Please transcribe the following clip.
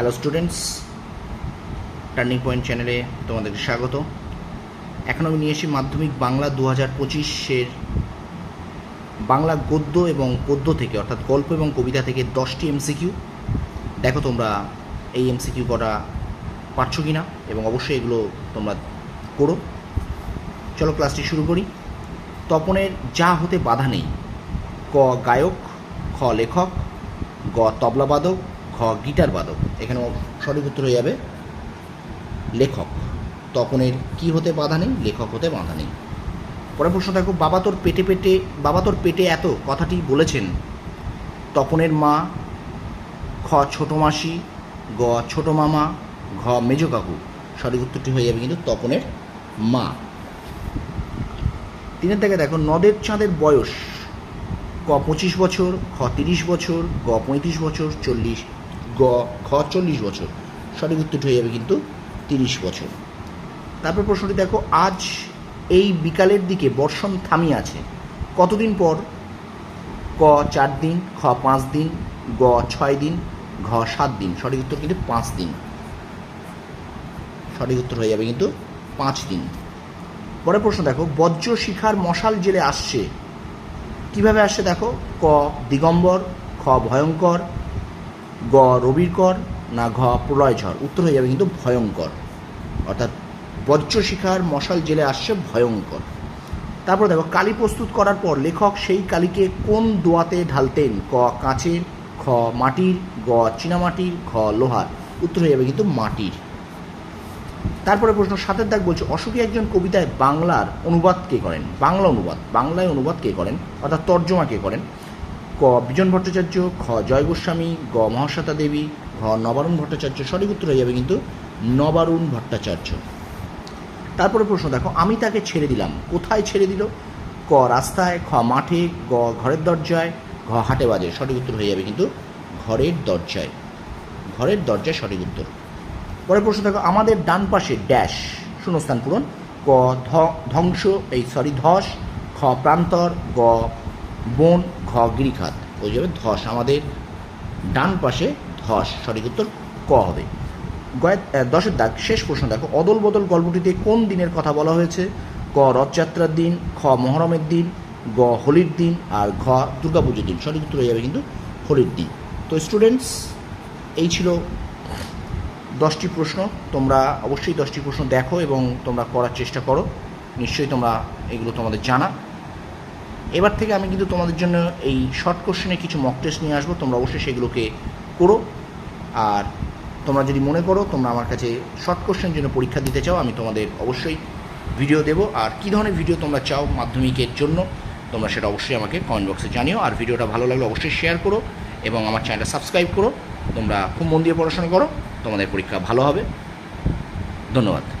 Hello students turning point চ্যানেলে তোমাদেরকে স্বাগত। এখন আমি নিয়ে এসেছি মাধ্যমিক বাংলা দু হাজার পঁচিশের বাংলা গদ্য এবং পদ্য থেকে, অর্থাৎ গল্প এবং কবিতা থেকে দশটি এমসিকিউ দেখো তোমরা এই এমসিকিউ করা পারছ কি না এবং অবশ্যই এগুলো তোমরা করো। চলো ক্লাসটি শুরু করি। তপনের যা হতে বাধা নেই, ক গায়ক, খ লেখক, গ তবলাবাদক ঘ গিটার বাদক এখানে সঠিক উত্তর হয়ে যাবে। লেখক তপনের কি হতে বাধা নেই? লেখক হতে বাধা নেই। পরের প্রশ্ন দেখো, বাবা তোর পেটে পেটে, বাবা তোর পেটে এত কথাটি বলেছেন। তপনের মা খ ছোট মাসি, গ ছোট মামা, ঘ মেজ কাকু। সঠিক উত্তরটি হয়ে যাবে কিন্তু তপনের মা। তিনের থেকে দেখো, নদের চাঁদের বয়স, ক পঁচিশ বছর, খ তিরিশ বছর, গ পঁয়ত্রিশ বছর, চল্লিশ গ, খ চল্লিশ বছর। সঠিক উত্তরটি হয়ে যাবে কিন্তু তিরিশ বছর। তারপর প্রশ্নটি দেখো, আজ এই বিকালের দিকে বর্ষণ থামিয়ে আছে। কতদিন পর? ক, চার দিন, খ, পাঁচ দিন, গ, ছয় দিন, ঘ, সাত দিন। সঠিক উত্তর কিন্তু পাঁচ দিন। সঠিক উত্তর হয়ে যাবে কিন্তু পাঁচ দিন। পরের প্রশ্ন দেখো, বজ্র শিখার মশাল জেলে আসছে। কীভাবে আসছে দেখো? ক, দিগম্বর, খ, ভয়ঙ্কর গ রবিরকর না ঘ প্রলয়ঝড় উত্তর হয়ে যাবে কিন্তু ভয়ঙ্কর। অর্থাৎ বজ্র শিখার মশাল জেলে আসছে ভয়ঙ্কর। তারপর দেখো, কালি প্রস্তুত করার পর লেখক সেই কালিকে কোন দোয়াতে ঢালতেন? ক কাঁচের, খ মাটির, গ চীনামাটির, ঘ লোহার। উত্তর হয়ে যাবে কিন্তু মাটির। তারপরে প্রশ্ন, সাতের দাগ বলছে, অশোকী একজন কবিতায় বাংলার অনুবাদ কে করেন? বাংলা অনুবাদ। বাংলায় অনুবাদ কে করেন? অর্থাৎ তর্জমা কে করেন? ক বিজন ভট্টাচার্য, খ জয় গোস্বামী, গ মহাশ্বেতা দেবী, ঘ নবারুণ ভট্টাচার্য, সঠিক উত্তর হয়ে যাবে কিন্তু নবারুণ ভট্টাচার্য। তারপরে প্রশ্ন, দেখো, আমি তাকে ছেড়ে দিলাম। কোথায় ছেড়ে দিল? ক রাস্তায়, খ মাঠে, গ ঘরের দরজায়, ঘ হাটে বাজে, সঠিক উত্তর হয়ে যাবে কিন্তু ঘরের দরজায়। ঘরের দরজায় সঠিক উত্তর। পরের প্রশ্ন, দেখো, আমাদের ডান পাশে ড্যাশ, শূন্যস্থান পূরণ। ক ধ্বংস, এই সরি ধস, খ প্রান্তর, গ বন ঘ গিরিখাত ওই যাবে ধস, আমাদের ডান পাশে ধস, সঠিক উত্তর ক হবে। গয়ের দশের দাগ শেষ প্রশ্ন দেখো। অদল বদল গল্পটিতে কোন দিনের কথা বলা হয়েছে? ক, রথযাত্রার দিন, খ, মহরমের দিন, গ, হোলির দিন, আর ঘ, দুর্গাপুজোর দিন। সঠিক উত্তর হয়ে যাবে কিন্তু হোলির দিন। তো স্টুডেন্টস এই ছিল দশটি প্রশ্ন। তোমরা অবশ্যই দশটি প্রশ্ন দেখো এবং তোমরা করার চেষ্টা করো। নিশ্চয়ই তোমরা এগুলো তোমাদের জানা। এবার থেকে আমি কিন্তু তোমাদের জন্য এই শর্ট কোশ্চেনে কিছু মক টেস্ট নিয়ে আসব। তোমরা অবশ্যই সেগুলোকে করো। আর তোমরা যদি মনে করো তোমরা আমার কাছে শর্ট কোশ্চেন জন্য পরীক্ষা দিতে চাও, আমি তোমাদের অবশ্যই ভিডিও দেবো। আর কী ধরনের ভিডিও তোমরা চাও মাধ্যমিকের জন্য, তোমরা সেটা অবশ্যই আমাকে কমেন্ট বক্সে জানিও। আর ভিডিওটা ভালো লাগলে অবশ্যই শেয়ার করো এবং আমার চ্যানেলটা সাবস্ক্রাইব করো। তোমরা খুব মন দিয়ে পড়াশোনা করো, তোমাদের পরীক্ষা ভালো হবে। ধন্যবাদ।